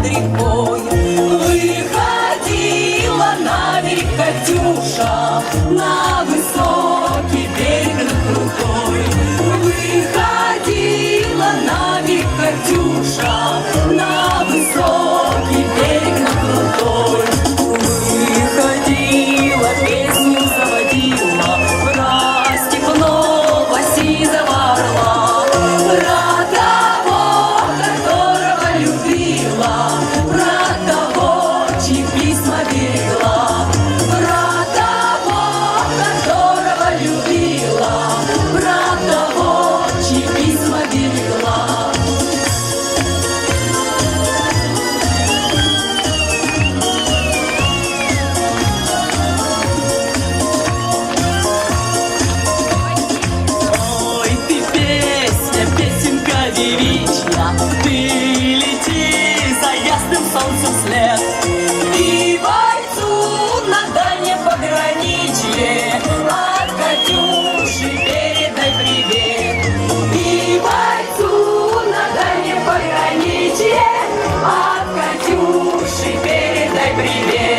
стрекой Выходила на берег Катюша на вечно Ты лети за ясным солнцем след. И бойцу на дальнем пограничье. От Катюши передай привет. И бойцу на дальнем пограничье. От Катюши передай привет.